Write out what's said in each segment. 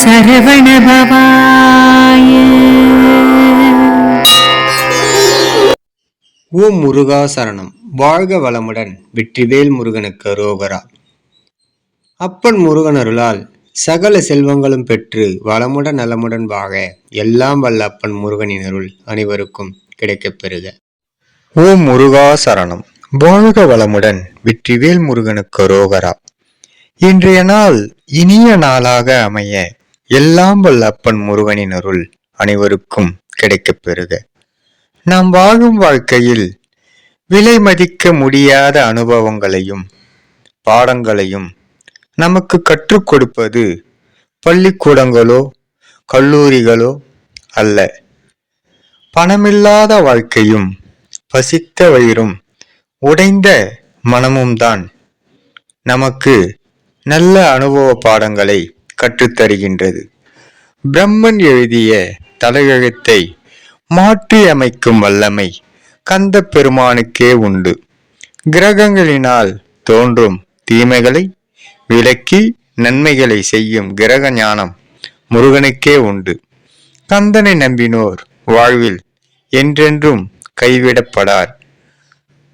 சரவண பவாய. ஓம் முருகா சரணம். வாழ்க வளமுடன் வெற்றிவேல் முருகனுக்கு ரோகரா. அப்பன் முருகன் அருளால் சகல செல்வங்களும் பெற்று வளமுடன் நலமுடன் வாழ எல்லாம் வல்ல அப்பன் முருகனின் அருள் அனைவருக்கும் கிடைக்கப் பெறுக. ஓம் முருகா சரணம். வாழ்க வளமுடன் வெற்றிவேல் முருகனுக்கு ரோகரா. இன்றைய நாள் இனிய நாளாக அமைய எல்லாம் வல்ல அப்பன் முருகனின் அருள் அனைவருக்கும் கிடைக்கப் பெறுக. நாம் வாழும் வாழ்க்கையில் விலை மதிக்க முடியாத அனுபவங்களையும் பாடங்களையும் நமக்கு கற்றுக் கொடுப்பது பள்ளிக்கூடங்களோ கல்லூரிகளோ அல்ல. பணமில்லாத வாழ்க்கையும் பசித்த வயிறும் உடைந்த மனமும் தான் நமக்கு நல்ல அனுபவ பாடங்களை கற்றுத்தருகின்றது. பிரம்மன் எழுதிய தலையெழுத்தை மாற்றி அமைக்கும் வல்லமை கந்த பெருமானுக்கே உண்டு. கிரகங்களினால் தோன்றும் தீமைகளை விலக்கி நன்மைகளை செய்யும் கிரக ஞானம் முருகனுக்கே உண்டு. கந்தனை நம்பினோர் வாழ்வில் என்றென்றும் கைவிடப்படார்.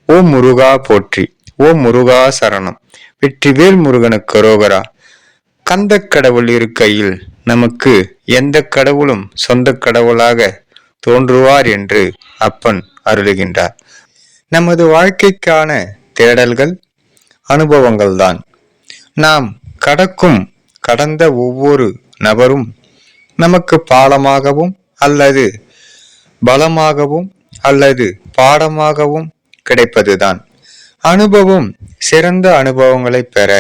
ஓ முருகா போற்றி ஓ முருகா சரணம் வெற்றிவேல் முருகனுக்கு ரோகரா. கந்த கடவுள் இருக்கையில் நமக்கு எந்த கடவுளும் சொந்த கடவுளாக தோன்றுவார் என்று அப்பன் அருளுகின்றார். நமது வாழ்க்கைக்கான தேடல்கள் அனுபவங்கள்தான். நாம் கடக்கும் கடந்த ஒவ்வொரு நபரும் நமக்கு பாலமாகவும் அல்லது பலமாகவும் அல்லது பாடமாகவும் கிடைப்பதுதான். அனுபவம் சிறந்த அனுபவங்களை பெற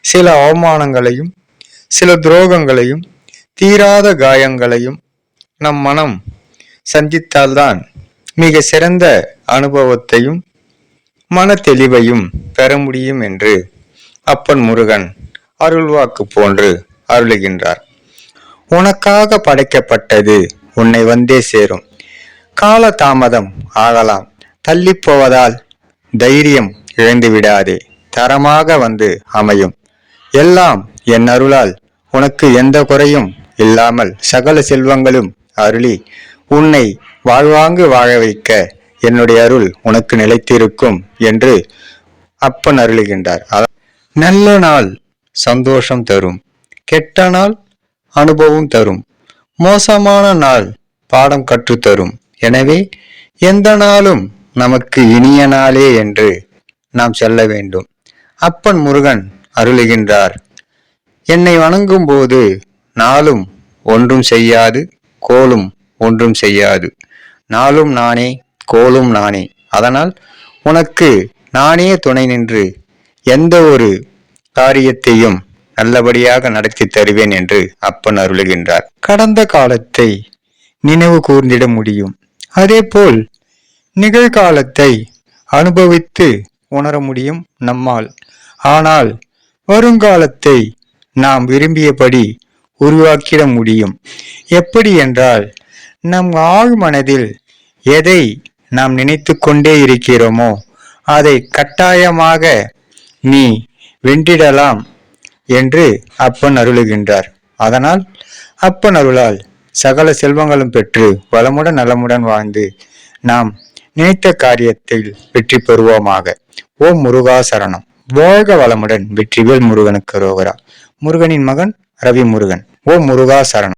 சில அவமானங்களையும் சில துரோகங்களையும் தீராத காயங்களையும் நம் மனம் சந்தித்தால்தான் மிக சிறந்த அனுபவத்தையும் மன தெளிவையும் பெற முடியும் என்று அப்பன் முருகன் அருள்வாக்கு போன்று அருளுகின்றார். உனக்காக படைக்கப்பட்டது உன்னை வந்தே சேரும். கால தாமதம் ஆகலாம் தள்ளிப்போவதால் தைரியம் இழந்து விடாதே. தரமாக வந்து அமையும். எல்லாம் என் அருளால். உனக்கு எந்த குறையும் இல்லாமல் சகல செல்வங்களும் அருளி உன்னை வாழ்வாங்கு வாழ வைக்க என்னுடைய அருள் உனக்கு நிலைத்திருக்கும் என்று அப்பன் அருளுகின்றார். நல்ல நாள் சந்தோஷம் தரும். கெட்ட நாள் அனுபவம் தரும். மோசமான நாள் பாடம் கற்றுத்தரும். எனவே எந்த நாளும் நமக்கு இனிய நாளே என்று நாம் செல்ல வேண்டும். அப்பன் முருகன் அருளுகின்றார். என்னை வணங்கும் போது நாளும் ஒன்றும் செய்யாது கோலும் ஒன்றும் செய்யாது. நாளும் நானே கோலும் நானே. அதனால் உனக்கு நானே துணை நின்று எந்த ஒரு காரியத்தையும் நல்லபடியாக நடத்தி தருவேன் என்று அப்பன் அருளுகின்றார். கடந்த காலத்தை நினைவு கூர்ந்திட முடியும். அதேபோல் நிகழ்காலத்தை அனுபவித்து உணர முடியும் நம்மால். ஆனால் வருங்காலத்தை நாம் விரும்பியபடி உருவாக்கிட முடியும். எப்படி என்றால் நம் ஆழ் மனதில் எதை நாம் நினைத்து கொண்டே இருக்கிறோமோ அதை கட்டாயமாக நீ வென்றிடலாம் என்று அப்பன் அருளுகின்றார். அதனால் அப்பன் அருளால் சகல செல்வங்களும் பெற்று வளமுடன் நலமுடன் வாழ்ந்து நாம் நினைத்த காரியத்தில் வெற்றி பெறுவோமாக. ஓம் முருகா சரணம். வாழ்க வளமுடன் வெற்றிவேல் முருகனுக்கு ரோகரா. முருகனின் மகன் ரவி முருகன் ஓம் முருகா சரணம்.